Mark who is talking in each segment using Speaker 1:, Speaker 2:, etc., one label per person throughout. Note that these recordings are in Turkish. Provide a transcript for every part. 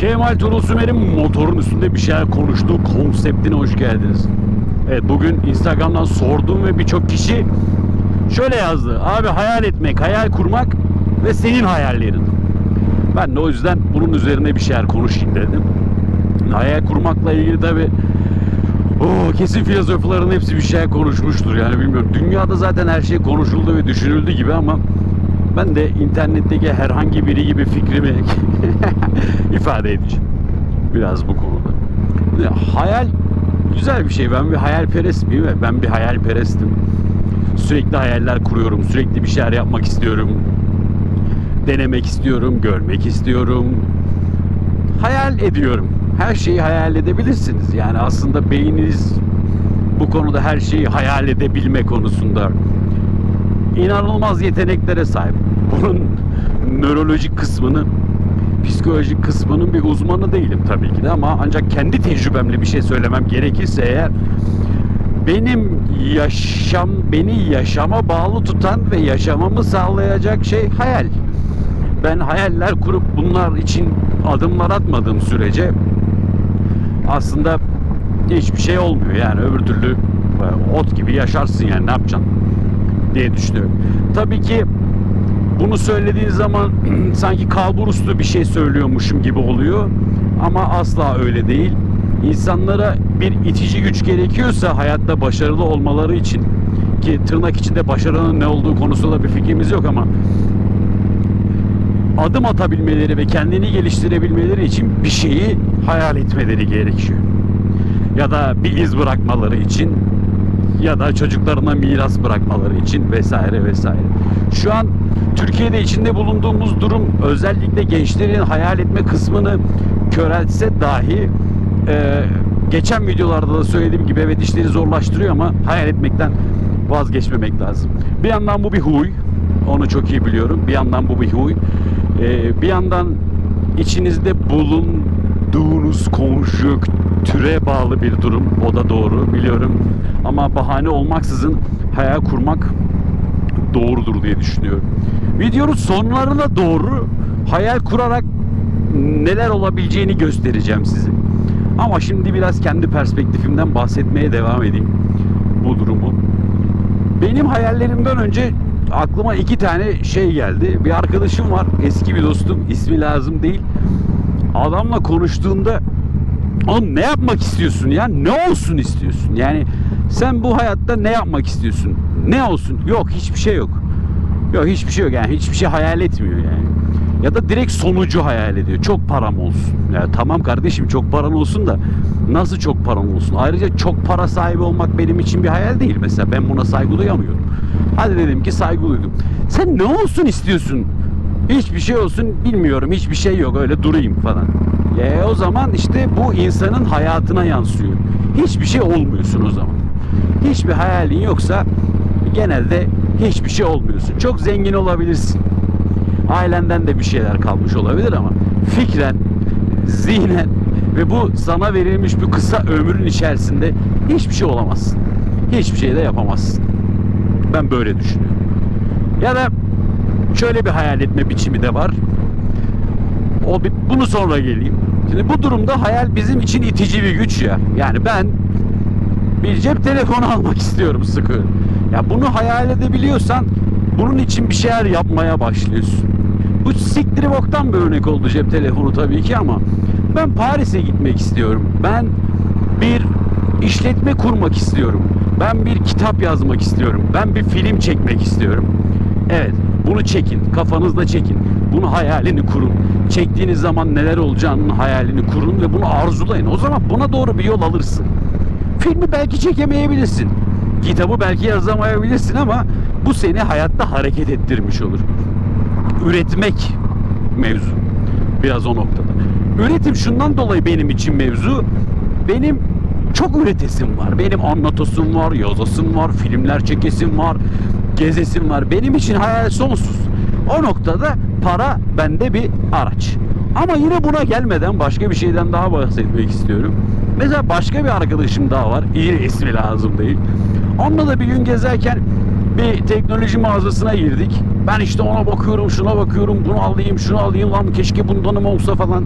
Speaker 1: Kemal Turul Sümer'in motorun üstünde bir şeyler konuştuğu konseptine hoş geldiniz. Evet bugün Instagram'dan sordum ve birçok kişi şöyle yazdı. Abi hayal etmek, hayal kurmak ve senin hayallerin. Ben de o yüzden bunun üzerine bir şeyler konuşayım dedim. Hayal kurmakla ilgili tabi Oo, kesin filozofların hepsi bir şey konuşmuştur yani bilmiyorum. Dünyada zaten her şey konuşuldu ve düşünüldü gibi ama ben de internetteki herhangi biri gibi fikrimi ifade edeceğim. Biraz bu konuda. Ya, hayal güzel bir şey. Ben bir hayalperest miyim? Ben bir hayalperestim. Sürekli hayaller kuruyorum. Sürekli bir şeyler yapmak istiyorum. Denemek istiyorum. Görmek istiyorum. Hayal ediyorum. Her şeyi hayal edebilirsiniz. Yani aslında beyniniz bu konuda her şeyi hayal edebilme konusunda inanılmaz yeteneklere sahip. Bunun nörolojik kısmını, psikolojik kısmının bir uzmanı değilim tabii ki de ama ancak kendi tecrübemle bir şey söylemem gerekirse eğer benim yaşam beni yaşama bağlı tutan ve yaşamamı sağlayacak şey hayal. Ben hayaller kurup bunlar için adımlar atmadığım sürece aslında hiçbir şey olmuyor yani öbür türlü e, ot gibi yaşarsın yani ne yapacaksın diye düşünüyorum. Tabii ki bunu söylediğin zaman sanki kalburuslu bir şey söylüyormuşum gibi oluyor ama asla öyle değil. İnsanlara bir itici güç gerekiyorsa hayatta başarılı olmaları için ki tırnak içinde başarının ne olduğu konusunda bir fikrimiz yok ama adım atabilmeleri ve kendini geliştirebilmeleri için bir şeyi hayal etmeleri gerekiyor. Ya da bir iz bırakmaları için ya da çocuklarına miras bırakmaları için vesaire vesaire. Şu an Türkiye'de içinde bulunduğumuz durum özellikle gençlerin hayal etme kısmını körelse dahi e, geçen videolarda da söylediğim gibi evet işleri zorlaştırıyor ama hayal etmekten vazgeçmemek lazım. Bir yandan bu bir huy. Onu çok iyi biliyorum. Bir yandan bu bir huy. E, bir yandan içinizde bulunduğunuz konjöktüre bağlı bir durum. O da doğru biliyorum. Ama bahane olmaksızın hayal kurmak doğrudur diye düşünüyorum. Videonun sonlarına doğru hayal kurarak neler olabileceğini göstereceğim size. Ama şimdi biraz kendi perspektifimden bahsetmeye devam edeyim bu durumu. Benim hayallerimden önce aklıma iki tane şey geldi. Bir arkadaşım var, eski bir dostum, ismi lazım değil. Adamla konuştuğunda Oğlum ne yapmak istiyorsun ya? Ne olsun istiyorsun? Yani sen bu hayatta ne yapmak istiyorsun? Ne olsun? Yok hiçbir şey yok. Yok hiçbir şey yok yani hiçbir şey hayal etmiyor yani. Ya da direkt sonucu hayal ediyor. Çok param olsun. Ya tamam kardeşim çok paran olsun da nasıl çok paran olsun? Ayrıca çok para sahibi olmak benim için bir hayal değil mesela. Ben buna saygı duyamıyorum. Hadi dedim ki saygı duydum. Sen ne olsun istiyorsun? Hiçbir şey olsun bilmiyorum. Hiçbir şey yok. Öyle durayım falan. E o zaman işte bu insanın hayatına yansıyor. Hiçbir şey olmuyorsun o zaman. Hiçbir hayalin yoksa genelde hiçbir şey olmuyorsun. Çok zengin olabilirsin. Ailenden de bir şeyler kalmış olabilir ama fikren, zihnen ve bu sana verilmiş bu kısa ömrün içerisinde hiçbir şey olamazsın. Hiçbir şey de yapamazsın. Ben böyle düşünüyorum. Ya da şöyle bir hayal etme biçimi de var. O bunu sonra geleyim. Şimdi bu durumda hayal bizim için itici bir güç ya. Yani ben bir cep telefonu almak istiyorum sıkı. Ya bunu hayal edebiliyorsan bunun için bir şeyler yapmaya başlıyorsun. Bu siktiri boktan bir örnek oldu cep telefonu tabii ki ama ben Paris'e gitmek istiyorum. Ben bir işletme kurmak istiyorum. Ben bir kitap yazmak istiyorum. Ben bir film çekmek istiyorum. Evet, bunu çekin. Kafanızda çekin. Bunu hayalini kurun. Çektiğiniz zaman neler olacağının hayalini kurun ve bunu arzulayın. O zaman buna doğru bir yol alırsın. Filmi belki çekemeyebilirsin. Kitabı belki yazamayabilirsin ama bu seni hayatta hareket ettirmiş olur. Üretmek mevzu. Biraz o noktada. Üretim şundan dolayı benim için mevzu. Benim çok üretesim var. Benim anlatosum var, yazasım var, filmler çekesim var, gezesim var. Benim için hayal sonsuz. O noktada para bende bir araç. Ama yine buna gelmeden başka bir şeyden daha bahsetmek istiyorum. Mesela başka bir arkadaşım daha var. İyi ismi lazım değil. Onunla da bir gün gezerken bir teknoloji mağazasına girdik. Ben işte ona bakıyorum, şuna bakıyorum, bunu alayım, şunu alayım lan keşke bundanım olsa falan.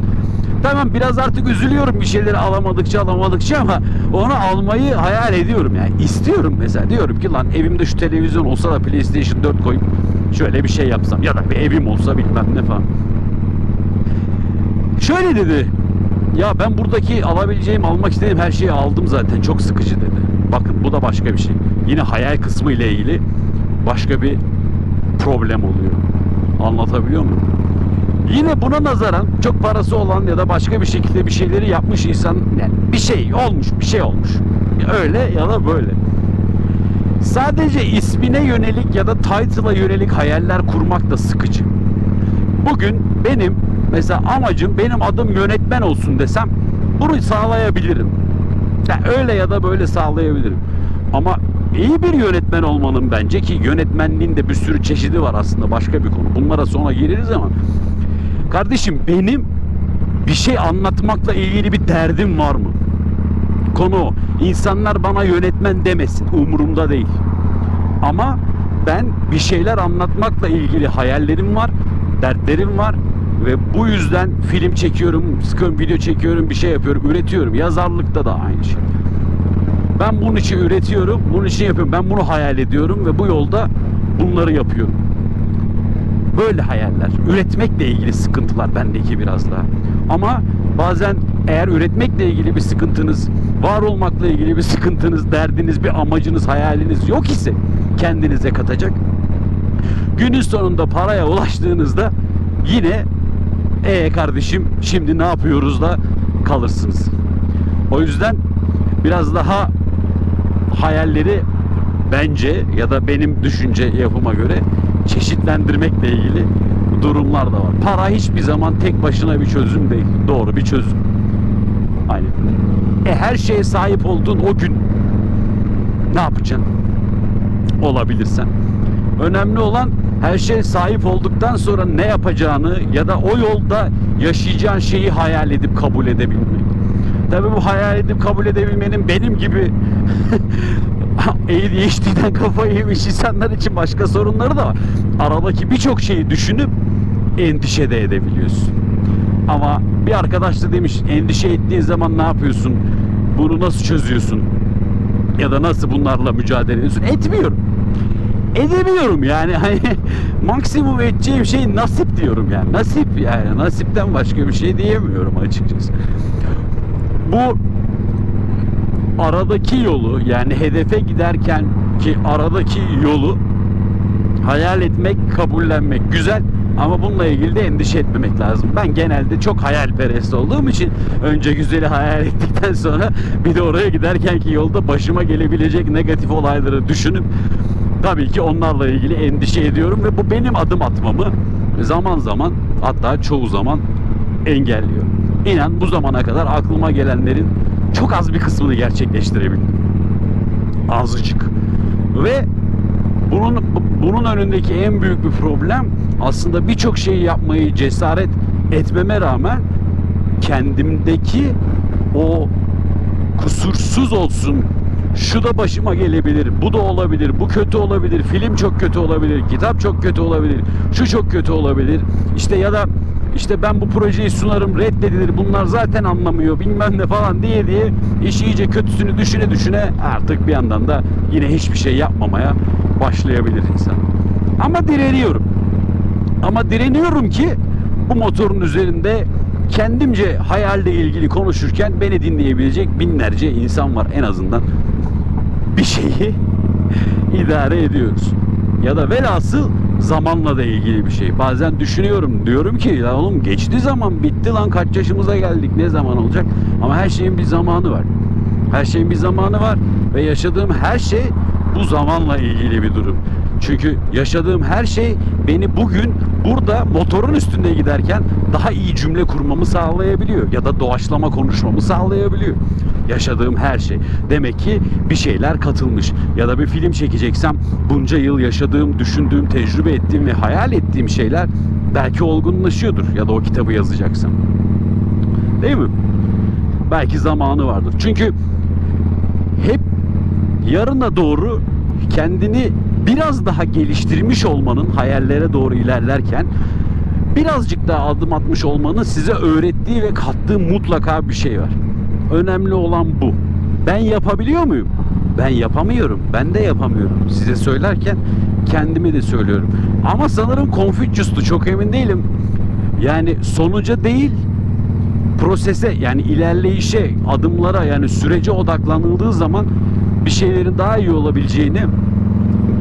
Speaker 1: Tamam biraz artık üzülüyorum bir şeyleri alamadıkça alamadıkça ama onu almayı hayal ediyorum yani. istiyorum mesela. Diyorum ki lan evimde şu televizyon olsa da PlayStation 4 koyup şöyle bir şey yapsam ya da bir evim olsa bilmem ne falan. Şöyle dedi. Ya ben buradaki alabileceğim, almak istediğim her şeyi aldım zaten. Çok sıkıcı dedi. Bakın bu da başka bir şey. Yine hayal kısmı ile ilgili başka bir problem oluyor. Anlatabiliyor muyum? Yine buna nazaran çok parası olan ya da başka bir şekilde bir şeyleri yapmış insan yani bir şey olmuş, bir şey olmuş. Öyle ya da böyle. Sadece ismine yönelik ya da title'a yönelik hayaller kurmak da sıkıcı. Bugün benim mesela amacım benim adım yönetmen olsun desem bunu sağlayabilirim. Ya öyle ya da böyle sağlayabilirim. Ama iyi bir yönetmen olmanın bence ki yönetmenliğin de bir sürü çeşidi var aslında başka bir konu. Bunlara sonra gireriz ama kardeşim benim bir şey anlatmakla ilgili bir derdim var mı? Konu o. İnsanlar bana yönetmen demesin. Umurumda değil. Ama ben bir şeyler anlatmakla ilgili hayallerim var, dertlerim var ve bu yüzden film çekiyorum, sıkıyorum, video çekiyorum, bir şey yapıyorum, üretiyorum. Yazarlıkta da aynı şey. Ben bunun için üretiyorum, bunun için yapıyorum. Ben bunu hayal ediyorum ve bu yolda bunları yapıyorum. Böyle hayaller. Üretmekle ilgili sıkıntılar bendeki biraz daha. Ama bazen eğer üretmekle ilgili bir sıkıntınız, var olmakla ilgili bir sıkıntınız, derdiniz, bir amacınız, hayaliniz yok ise kendinize katacak. Günün sonunda paraya ulaştığınızda yine e kardeşim şimdi ne yapıyoruz da kalırsınız. O yüzden biraz daha hayalleri bence ya da benim düşünce yapıma göre çeşitlendirmekle ilgili durumlar da var. Para hiçbir zaman tek başına bir çözüm değil. Doğru bir çözüm. Aynen. E her şeye sahip olduğun o gün ne yapacaksın? Olabilirsen. Önemli olan her şeye sahip olduktan sonra ne yapacağını ya da o yolda yaşayacağın şeyi hayal edip kabul edebilmek. Tabii bu hayal edip kabul edebilmenin benim gibi ADHD'den kafayı yemiş insanlar için başka sorunları da var. Aradaki birçok şeyi düşünüp endişe de edebiliyorsun. Ama bir arkadaş da demiş endişe ettiğin zaman ne yapıyorsun? Bunu nasıl çözüyorsun? Ya da nasıl bunlarla mücadele ediyorsun? Etmiyorum. Edemiyorum yani hani maksimum edeceğim şey nasip diyorum yani. Nasip yani nasipten başka bir şey diyemiyorum açıkçası. Bu aradaki yolu yani hedefe giderken ki aradaki yolu hayal etmek, kabullenmek güzel ama bununla ilgili de endişe etmemek lazım. Ben genelde çok hayalperest olduğum için önce güzeli hayal ettikten sonra bir de oraya giderken ki yolda başıma gelebilecek negatif olayları düşünüp tabii ki onlarla ilgili endişe ediyorum ve bu benim adım atmamı zaman zaman hatta çoğu zaman engelliyor. İnan bu zamana kadar aklıma gelenlerin çok az bir kısmını gerçekleştirebildim. Azıcık. Ve bunun bunun önündeki en büyük bir problem aslında birçok şeyi yapmayı cesaret etmeme rağmen kendimdeki o kusursuz olsun şu da başıma gelebilir, bu da olabilir, bu kötü olabilir, film çok kötü olabilir, kitap çok kötü olabilir, şu çok kötü olabilir. İşte ya da işte ben bu projeyi sunarım reddedilir bunlar zaten anlamıyor bilmem ne falan diye diye iş iyice kötüsünü düşüne düşüne artık bir yandan da yine hiçbir şey yapmamaya başlayabilir insan. Ama direniyorum. Ama direniyorum ki bu motorun üzerinde kendimce hayalle ilgili konuşurken beni dinleyebilecek binlerce insan var en azından. Bir şeyi idare ediyoruz. Ya da velhasıl zamanla da ilgili bir şey. Bazen düşünüyorum diyorum ki ya oğlum geçti zaman bitti lan kaç yaşımıza geldik ne zaman olacak? Ama her şeyin bir zamanı var. Her şeyin bir zamanı var ve yaşadığım her şey bu zamanla ilgili bir durum. Çünkü yaşadığım her şey beni bugün burada motorun üstünde giderken daha iyi cümle kurmamı sağlayabiliyor ya da doğaçlama konuşmamı sağlayabiliyor. Yaşadığım her şey. Demek ki bir şeyler katılmış. Ya da bir film çekeceksem bunca yıl yaşadığım, düşündüğüm, tecrübe ettiğim ve hayal ettiğim şeyler belki olgunlaşıyordur ya da o kitabı yazacaksam. Değil mi? Belki zamanı vardır. Çünkü hep yarına doğru kendini biraz daha geliştirmiş olmanın hayallere doğru ilerlerken birazcık daha adım atmış olmanın size öğrettiği ve kattığı mutlaka bir şey var. Önemli olan bu. Ben yapabiliyor muyum? Ben yapamıyorum. Ben de yapamıyorum. Size söylerken kendimi de söylüyorum. Ama sanırım Confucius'tu çok emin değilim. Yani sonuca değil prosese yani ilerleyişe, adımlara yani sürece odaklanıldığı zaman bir şeylerin daha iyi olabileceğini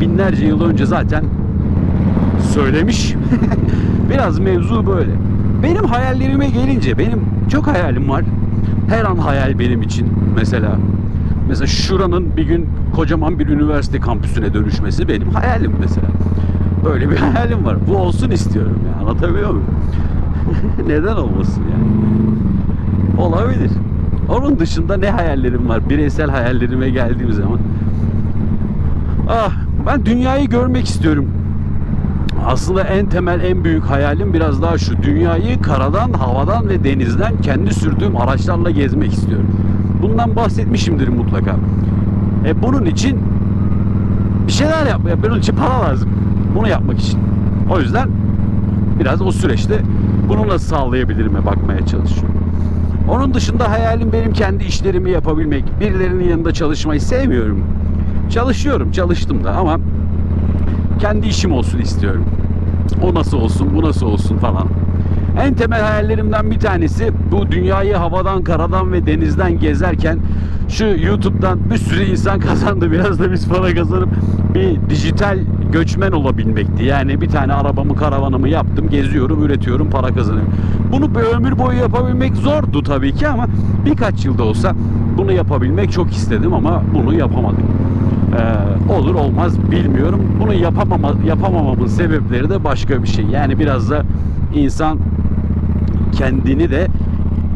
Speaker 1: binlerce yıl önce zaten söylemiş. Biraz mevzu böyle. Benim hayallerime gelince benim çok hayalim var. Her an hayal benim için mesela. Mesela şuranın bir gün kocaman bir üniversite kampüsüne dönüşmesi benim hayalim mesela. Böyle bir hayalim var. Bu olsun istiyorum ya. Anlatabiliyor muyum? Neden olmasın yani? Olabilir. Onun dışında ne hayallerim var? Bireysel hayallerime geldiğim zaman. Ah, ben dünyayı görmek istiyorum. Aslında en temel, en büyük hayalim biraz daha şu. Dünyayı karadan, havadan ve denizden kendi sürdüğüm araçlarla gezmek istiyorum. Bundan bahsetmişimdir mutlaka. E bunun için bir şeyler yap. ya Bunun için para lazım. Bunu yapmak için. O yüzden biraz o süreçte bunu nasıl sağlayabilirim'e bakmaya çalışıyorum. Onun dışında hayalim benim kendi işlerimi yapabilmek. Birilerinin yanında çalışmayı sevmiyorum. Çalışıyorum, çalıştım da ama kendi işim olsun istiyorum. O nasıl olsun, bu nasıl olsun falan. En temel hayallerimden bir tanesi bu dünyayı havadan, karadan ve denizden gezerken şu YouTube'dan bir sürü insan kazandı. Biraz da biz para kazanıp bir dijital göçmen olabilmekti. Yani bir tane arabamı, karavanımı yaptım, geziyorum, üretiyorum, para kazanıyorum. Bunu bir ömür boyu yapabilmek zordu tabii ki ama birkaç yılda olsa bunu yapabilmek çok istedim ama bunu yapamadım. Ee, olur olmaz bilmiyorum. Bunu yapamama, yapamamamın sebepleri de başka bir şey. Yani biraz da insan kendini de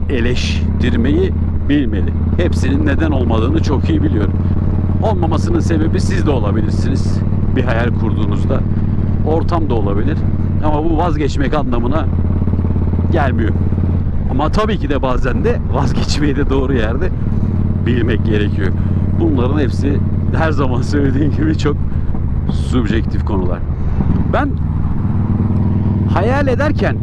Speaker 1: eleştirmeyi bilmeli. Hepsinin neden olmadığını çok iyi biliyorum. Olmamasının sebebi siz de olabilirsiniz. Bir hayal kurduğunuzda. Ortam da olabilir. Ama bu vazgeçmek anlamına gelmiyor. Ama tabii ki de bazen de vazgeçmeyi de doğru yerde bilmek gerekiyor. Bunların hepsi her zaman söylediğim gibi çok subjektif konular. Ben hayal ederken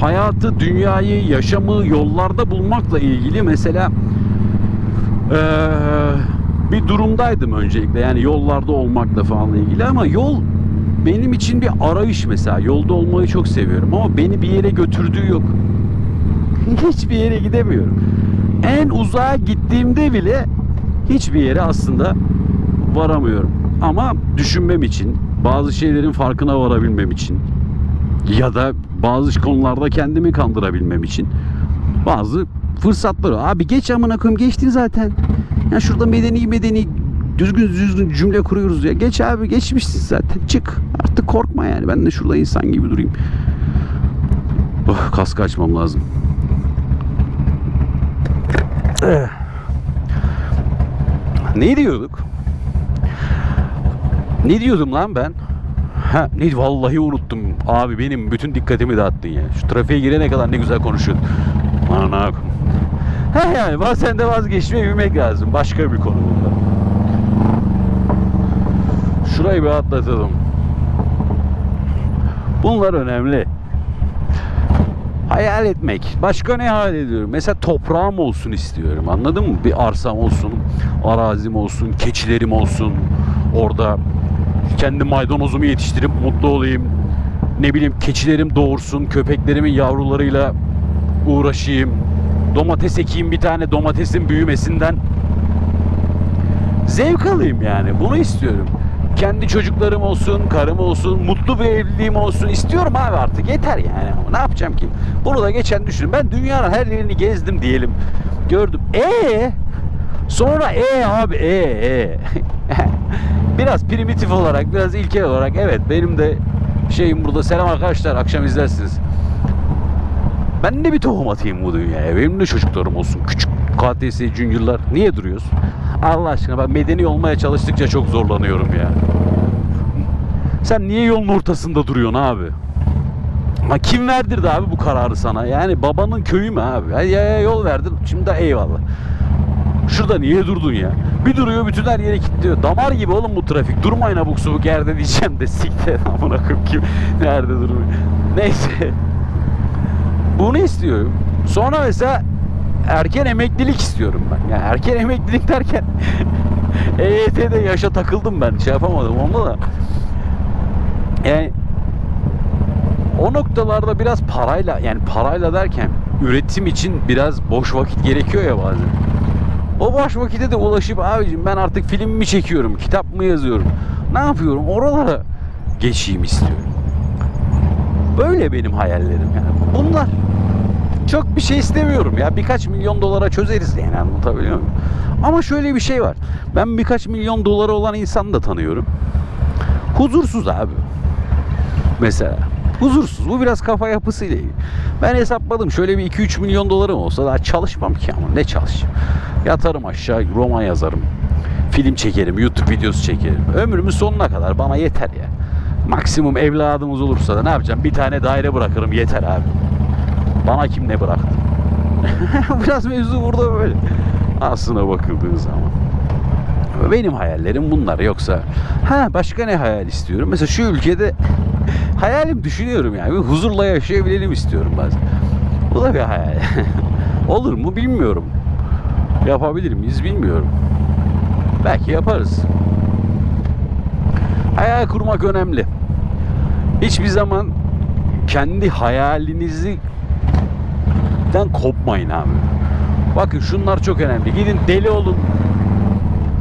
Speaker 1: hayatı, dünyayı, yaşamı yollarda bulmakla ilgili mesela eee, bir durumdaydım öncelikle. Yani yollarda olmakla falan ilgili ama yol benim için bir arayış mesela. Yolda olmayı çok seviyorum ama beni bir yere götürdüğü yok. Hiçbir yere gidemiyorum. En uzağa gittiğimde bile hiçbir yere aslında varamıyorum. Ama düşünmem için, bazı şeylerin farkına varabilmem için ya da bazı konularda kendimi kandırabilmem için bazı fırsatları. Abi geç amına koyayım geçtin zaten. Ya şurada medeni medeni düzgün düzgün cümle kuruyoruz ya. Geç abi geçmişsin zaten. Çık. Artık korkma yani. Ben de şurada insan gibi durayım. Oh, kaskı açmam lazım. Ne diyorduk? Ne diyordum lan ben? Ha, ne vallahi unuttum. Abi benim bütün dikkatimi dağıttın ya. Şu trafiğe girene kadar ne güzel konuşuyordun. Ana. Ha yani bazen de vazgeçmeyi bilmek lazım. Başka bir konu bunlar. Şurayı bir atlatalım. Bunlar önemli. Hayal etmek. Başka ne hayal ediyorum? Mesela toprağım olsun istiyorum. Anladın mı? Bir arsam olsun, arazim olsun, keçilerim olsun. Orada kendi maydanozumu yetiştirip mutlu olayım. Ne bileyim keçilerim doğursun, köpeklerimin yavrularıyla uğraşayım. Domates ekeyim bir tane domatesin büyümesinden zevk alayım yani. Bunu istiyorum. Kendi çocuklarım olsun, karım olsun, mutlu bir evliliğim olsun istiyorum abi artık. Yeter yani. Ama ne yapacağım ki? Bunu da geçen düşünün. Ben dünyanın her yerini gezdim diyelim. Gördüm. E sonra e abi e e. biraz primitif olarak, biraz ilkel olarak evet benim de şeyim burada. Selam arkadaşlar. Akşam izlersiniz. Ben de bir tohum atayım bu dünyaya. Benim de çocuklarım olsun. Küçük KTS Junior'lar. Niye duruyoruz? Allah aşkına ben medeni olmaya çalıştıkça çok zorlanıyorum ya. Sen niye yolun ortasında duruyorsun abi? Ha kim verdirdi abi bu kararı sana? Yani babanın köyü mü abi? Ya, ya yol verdin şimdi de eyvallah. Şurada niye durdun ya? Bir duruyor bütün her yere kilitliyor. Damar gibi oğlum bu trafik. Durmayın abuk subuk yerde diyeceğim de siktir amına koyayım nerede duruyor. Neyse. Bunu istiyorum. Sonra mesela erken emeklilik istiyorum ben. Yani erken emeklilik derken EYT'de yaşa takıldım ben. Şey yapamadım onda da. Yani o noktalarda biraz parayla yani parayla derken üretim için biraz boş vakit gerekiyor ya bazen. O boş vakite de ulaşıp abicim ben artık film mi çekiyorum, kitap mı yazıyorum, ne yapıyorum oralara geçeyim istiyorum. Böyle benim hayallerim yani. Bunlar. Çok bir şey istemiyorum ya. Birkaç milyon dolara çözeriz yani anlatabiliyor muyum? Ama şöyle bir şey var. Ben birkaç milyon doları olan insan da tanıyorum. Huzursuz abi. Mesela. Huzursuz. Bu biraz kafa yapısıyla ilgili. Ben hesapladım. Şöyle bir 2-3 milyon dolarım olsa daha çalışmam ki ama. Ne çalışacağım? Yatarım aşağı, roman yazarım. Film çekerim, YouTube videosu çekerim. Ömrümün sonuna kadar bana yeter ya. Maksimum evladımız olursa da ne yapacağım? Bir tane daire bırakırım yeter abi. Bana kim ne bıraktı? Biraz mevzu burada böyle. Aslına bakıldığı zaman. Benim hayallerim bunlar. Yoksa ha başka ne hayal istiyorum? Mesela şu ülkede hayalim düşünüyorum yani. Bir huzurla yaşayabilelim istiyorum bazen. Bu da bir hayal. Olur mu bilmiyorum. Yapabilir miyiz bilmiyorum. Belki yaparız. Hayal kurmak önemli. Hiçbir zaman kendi hayalinizi den kopmayın abi. Bakın şunlar çok önemli. Gidin deli olun.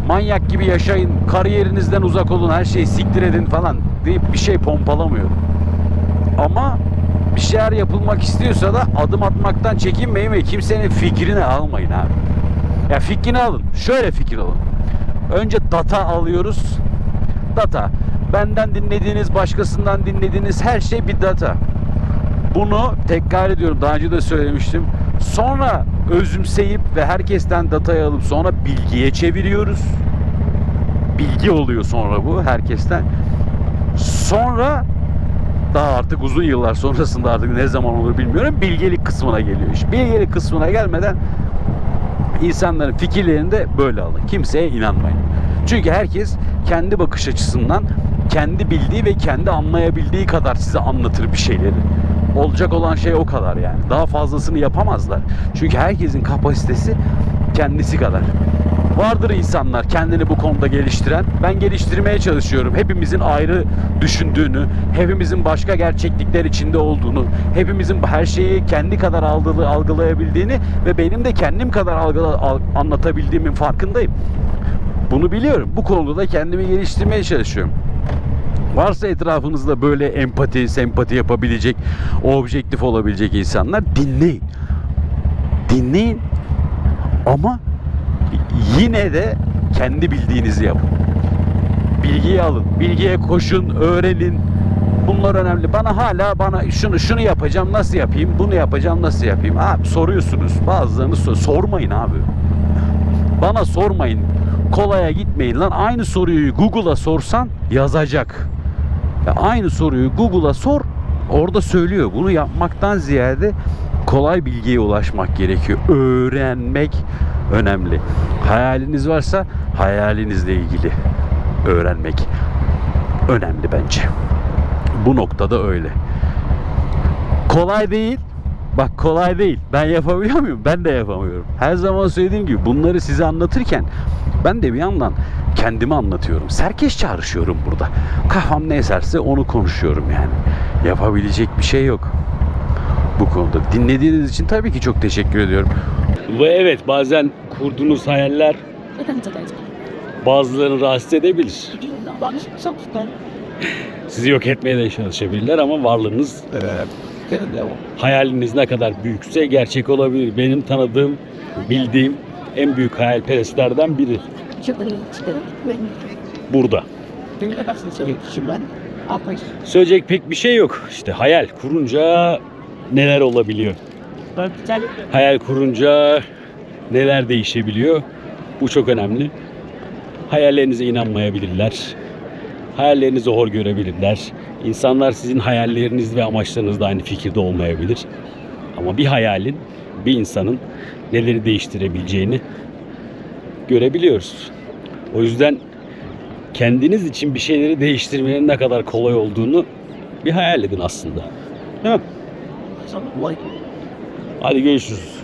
Speaker 1: Manyak gibi yaşayın. Kariyerinizden uzak olun. Her şeyi siktir edin falan deyip bir şey pompalamıyorum. Ama bir şeyler yapılmak istiyorsa da adım atmaktan çekinmeyin ve kimsenin fikrini almayın abi. Ya fikrini alın. Şöyle fikir alın. Önce data alıyoruz. Data. Benden dinlediğiniz, başkasından dinlediğiniz her şey bir data. Bunu tekrar ediyorum. Daha önce de söylemiştim. Sonra özümseyip ve herkesten datayı alıp sonra bilgiye çeviriyoruz. Bilgi oluyor sonra bu herkesten. Sonra daha artık uzun yıllar sonrasında artık ne zaman olur bilmiyorum. Bilgelik kısmına geliyor iş. Bilgelik kısmına gelmeden insanların fikirlerini de böyle alın. Kimseye inanmayın. Çünkü herkes kendi bakış açısından kendi bildiği ve kendi anlayabildiği kadar size anlatır bir şeyleri. Olacak olan şey o kadar yani. Daha fazlasını yapamazlar. Çünkü herkesin kapasitesi kendisi kadar. Vardır insanlar kendini bu konuda geliştiren. Ben geliştirmeye çalışıyorum. Hepimizin ayrı düşündüğünü, hepimizin başka gerçeklikler içinde olduğunu, hepimizin her şeyi kendi kadar algılı, algılayabildiğini ve benim de kendim kadar algıla, al- anlatabildiğimin farkındayım. Bunu biliyorum. Bu konuda da kendimi geliştirmeye çalışıyorum. Varsa etrafınızda böyle empati, sempati yapabilecek, objektif olabilecek insanlar dinleyin. Dinleyin ama yine de kendi bildiğinizi yapın. Bilgiyi alın, bilgiye koşun, öğrenin. Bunlar önemli. Bana hala bana şunu şunu yapacağım nasıl yapayım, bunu yapacağım nasıl yapayım? Abi soruyorsunuz. Bazılarınız sor- sormayın abi. Bana sormayın. Kolaya gitmeyin lan. Aynı soruyu Google'a sorsan yazacak. Ya aynı soruyu Google'a sor. Orada söylüyor. Bunu yapmaktan ziyade kolay bilgiye ulaşmak gerekiyor. Öğrenmek önemli. Hayaliniz varsa hayalinizle ilgili öğrenmek önemli bence. Bu noktada öyle. Kolay değil. Bak kolay değil. Ben yapabiliyor muyum? Ben de yapamıyorum. Her zaman söylediğim gibi bunları size anlatırken ben de bir yandan kendimi anlatıyorum. Serkeş çağrışıyorum burada. Kafam ne eserse onu konuşuyorum yani. Yapabilecek bir şey yok bu konuda. Dinlediğiniz için tabii ki çok teşekkür ediyorum. Ve evet bazen kurduğunuz hayaller bazılarını rahatsız edebilir. Sizi yok etmeye de çalışabilirler ama varlığınız hayaliniz ne kadar büyükse gerçek olabilir. Benim tanıdığım, bildiğim en büyük hayalperestlerden biri burada. Söyleyecek pek bir şey yok. İşte hayal kurunca neler olabiliyor? Hayal kurunca neler değişebiliyor? Bu çok önemli. Hayallerinize inanmayabilirler. Hayallerinizi hor görebilirler. İnsanlar sizin hayalleriniz ve amaçlarınızda aynı fikirde olmayabilir. Ama bir hayalin, bir insanın neleri değiştirebileceğini görebiliyoruz. O yüzden kendiniz için bir şeyleri değiştirmenin ne kadar kolay olduğunu bir hayal edin aslında. Değil mi? Hadi görüşürüz.